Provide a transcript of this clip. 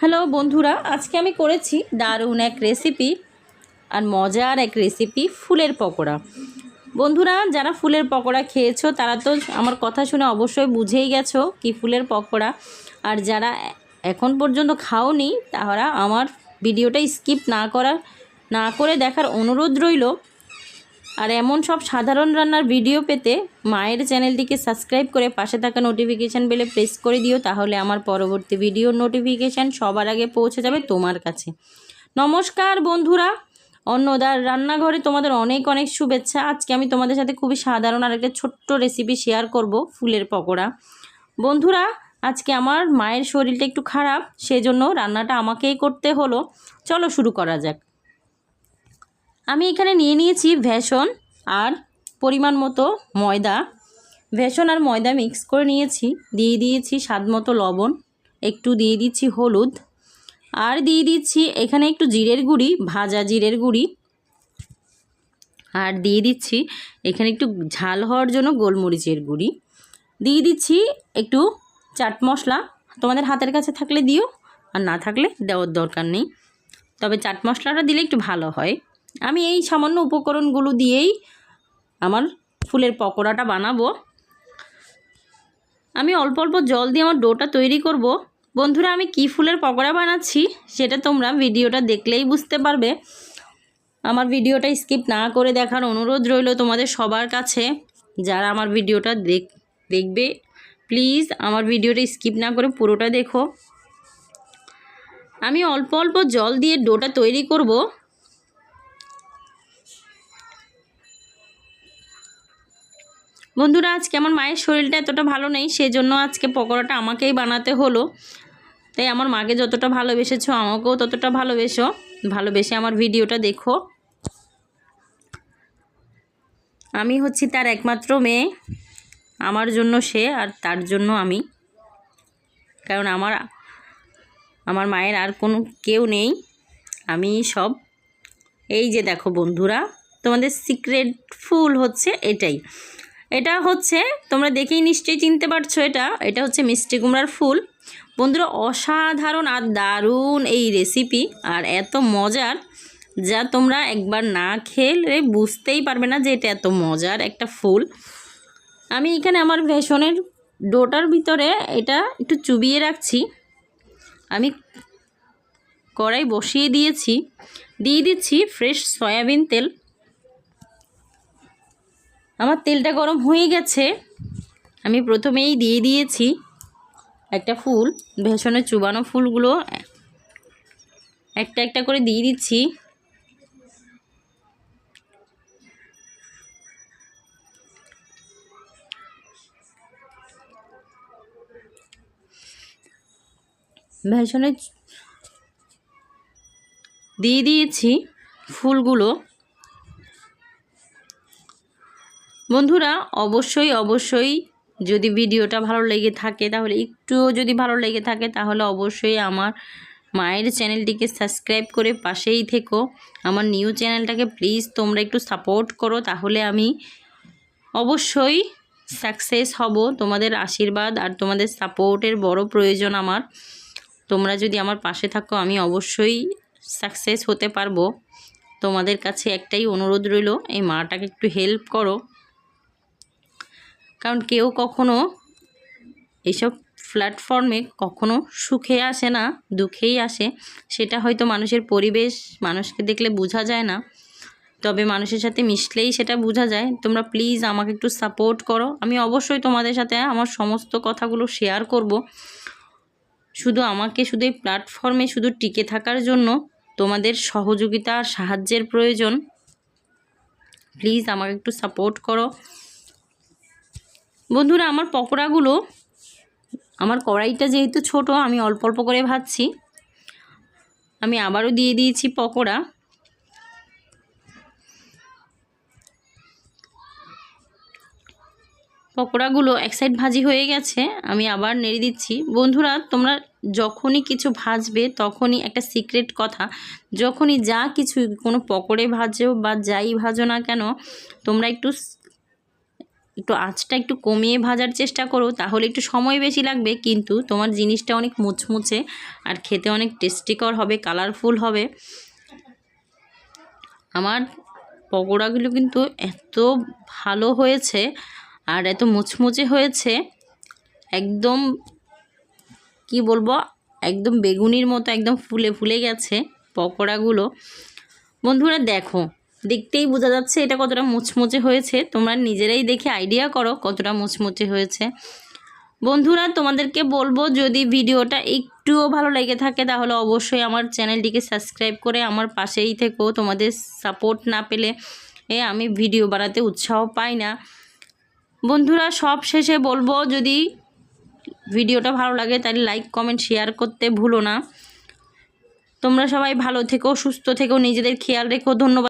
Hello বন্ধুরা, আজকে আমি করেছি দারুণ এক রেসিপি আর মজার এক রেসিপি ফুলের পকোড়া। বন্ধুরা, যারা ফুলের পকোড়া খেয়েছো, তারা তো আমার কথা শুনে অবশ্যই বুঝেই গেছো কি ফুলের পকোড়া। আর যারা এখন পর্যন্ত খাওনি, তারা আমার ভিডিওটা স্কিপ না করা, না করে দেখার অনুরোধ রইল আর এমন সব সাধারণ রান্নার ভিডিও পেতে মায়ের চ্যানেলটিকে সাবস্ক্রাইব করে পাশে থাকা নোটিফিকেশান বেলে প্রেস করে দিও, তাহলে আমার পরবর্তী ভিডিওর নোটিফিকেশান সবার আগে পৌঁছে যাবে তোমার কাছে। নমস্কার বন্ধুরা, অন্নদার রান্নাঘরে তোমাদের অনেক অনেক শুভেচ্ছা। আজকে আমি তোমাদের সাথে খুবই সাধারণ আর একটা ছোট্ট রেসিপি শেয়ার করব ফুলের পকোড়া। বন্ধুরা, আজকে আমার মায়ের শরীরটা একটু খারাপ, সেজন্য রান্নাটা আমাকেই করতে হলো। চলো শুরু করা যাক। আমি এখানে নিয়ে নিয়েছি ভেষন আর পরিমাণ মতো ময়দা। ভেষন আর ময়দা মিক্স করে নিয়েছি। দিয়ে দিয়েছি স্বাদ মতো লবণ, একটু দিয়ে দিচ্ছি হলুদ আর দিয়ে দিচ্ছি এখানে একটু জিরের গুঁড়ি, ভাজা জিরের গুঁড়ি আর দিয়ে দিচ্ছি এখানে একটু ঝাল হওয়ার জন্য গোলমরিচের গুঁড়ি। দিয়ে দিচ্ছি একটু চাট মশলা। তোমাদের হাতের কাছে থাকলে দিও, আর না থাকলে দেওয়ার দরকার নেই। তবে চাট মশলাটা দিলে একটু ভালো হয়। আমি এই সামান্য উপকরণগুলো দিয়েই আমার ফুলের পকোড়াটা বানাবো। আমি অল্প অল্প জল দিয়ে আমার ডোটা তৈরি করব। বন্ধুরা, আমি কি ফুলের পকোড়া বানাচ্ছি সেটা তোমরা ভিডিওটা দেখলেই বুঝতে পারবে। আমার ভিডিওটা স্কিপ না করে দেখার অনুরোধ রইল তোমাদের সবার কাছে। যারা আমার ভিডিওটা দেখ, দেখবে, প্লিজ আমার ভিডিওটা স্কিপ না করে পুরোটা দেখো। আমি অল্প অল্প জল দিয়ে ডোটা তৈরি করব। বন্ধুরা আজকে আমার মায়ের শরীরটা এতটা ভালো নেই, সেজন্য আজকে পকোড়াটা আমাকেই বানাতে হলো। তাই আমার মাকে যতটা ভালোবেসেছো, আমাকেও ততটা ভালোবেসো। ভালোবেসে আমার ভিডিওটা দেখো। আমি হচ্ছি তার একমাত্র মেয়ে। আমার জন্য সে আর তার জন্য আমি। কারণ আমার আমার মায়ের আর কোনো কেউ নেই, আমি সব। এই যে দেখো বন্ধুরা, তোমাদের সিক্রেট ফুল হচ্ছে এটাই। এটা হচ্ছে, তোমরা দেখেই নিশ্চয়ই চিনতে পারছ এটা এটা হচ্ছে মিষ্টি কুমড়ার ফুল। বন্ধুরা, অসাধারণ আর দারুণ এই রেসিপি আর এত মজার যা তোমরা একবার না খেলে বুঝতেই পারবে না যে এটা এত মজার একটা ফুল। আমি এখানে আমার ভেষনের ডোটার ভিতরে এটা একটু চুবিয়ে রাখছি। আমি কড়াই বসিয়ে দিয়েছি। দিয়ে দিচ্ছি ফ্রেশ সয়াবিন তেল। আমার তেলটা গরম হয়ে গেছে। আমি প্রথমেই দিয়ে দিয়েছি একটা ফুল ভেষণের চুবানো ফুলগুলো। একটা একটা করে দিয়ে দিচ্ছি। ভেষণের দিয়ে দিয়েছি ফুলগুলো। বন্ধুরা, অবশ্যই অবশ্যই যদি ভিডিওটা ভালো লেগে থাকে, তাহলে একটুও যদি ভালো লেগে থাকে, তাহলে অবশ্যই আমার মায়ের চ্যানেলটিকে সাবস্ক্রাইব করে পাশেই থেকো। আমার নিউ চ্যানেলটাকে প্লিজ তোমরা একটু সাপোর্ট করো, তাহলে আমি অবশ্যই সাকসেস হব। তোমাদের আশীর্বাদ আর তোমাদের সাপোর্টের বড় প্রয়োজন আমার। তোমরা যদি আমার পাশে থাকো, আমি অবশ্যই সাকসেস হতে পারব। তোমাদের কাছে একটাই অনুরোধ রইল, এই মাটাকে একটু হেল্প করো। কারণ কেউ কখনো এইসব প্ল্যাটফর্মে কখনো সুখে আসে না, দুঃখেই আসে। সেটা হয়তো মানুষের পরিবেশ, মানুষকে দেখলে বোঝা যায় না। তবে মানুষের সাথে মিশলেই সেটা বোঝা যায়। তোমরা প্লিজ আমাকে একটু সাপোর্ট করো। আমি অবশ্যই তোমাদের সাথে আমার সমস্ত কথাগুলো শেয়ার করব। শুধু আমাকে শুধু এই প্ল্যাটফর্মে শুধু টিকে থাকার জন্য তোমাদের সহযোগিতা আর সাহায্যের প্রয়োজন। প্লিজ আমাকে একটু সাপোর্ট করো। বন্ধুরা, আমার পকোড়াগুলো, আমার কড়াইটা যেহেতু ছোট, আমি অল্প অল্প করে ভাজছি। আমি আবারও দিয়ে দিয়েছি পকোড়া। পকোড়াগুলো এক সাইড ভাজি হয়ে গেছে, আমি আবার নেড়ে দিচ্ছি। বন্ধুরা, তোমরা যখনই কিছু ভাজবে, তখনই একটা সিক্রেট কথা, যখনই যা কিছু কোনো পকোড়ে ভাজো বা যাই ভাজো না কেন, তোমরা একটু একটু আঁচটা একটু কমিয়ে ভাজার চেষ্টা করো, তাহলে একটু সময় বেশি লাগবে, কিন্তু তোমার জিনিসটা অনেক মুচমুচে আর খেতে অনেক টেস্টিকর হবে কালারফুল হবে। আমার পকোড়াগুলো কিন্তু এত ভালো হয়েছে আর এত মুচমুচে হয়েছে, একদম কি বলব, একদম বেগুনির মতো একদম ফুলে ফুলে গেছে পকোড়াগুলো। বন্ধুরা দেখো দেখতেই বোঝা যাচ্ছে এটা কতটা মুচমুচে হয়েছে। তোমরা নিজেরাই দেখে আইডিয়া করো কতটা মুচমুচে হয়েছে। বন্ধুরা, তোমাদেরকে বলব, যদি ভিডিওটা একটুও ভালো লেগে থাকে, তাহলে অবশ্যই আমার চ্যানেলটিকে সাবস্ক্রাইব করে আমার পাশেই থেকো। তোমাদের সাপোর্ট না পেলে এ আমি ভিডিও বানাতে উৎসাহ পাই না। বন্ধুরা, সব শেষে বলব, যদি ভিডিওটা ভালো লাগে, তাহলে লাইক কমেন্ট শেয়ার করতে ভুলো না। তোমরা সবাই ভালো থেকো, সুস্থ থেকো, নিজেদের খেয়াল রেখো। ধন্যবাদ।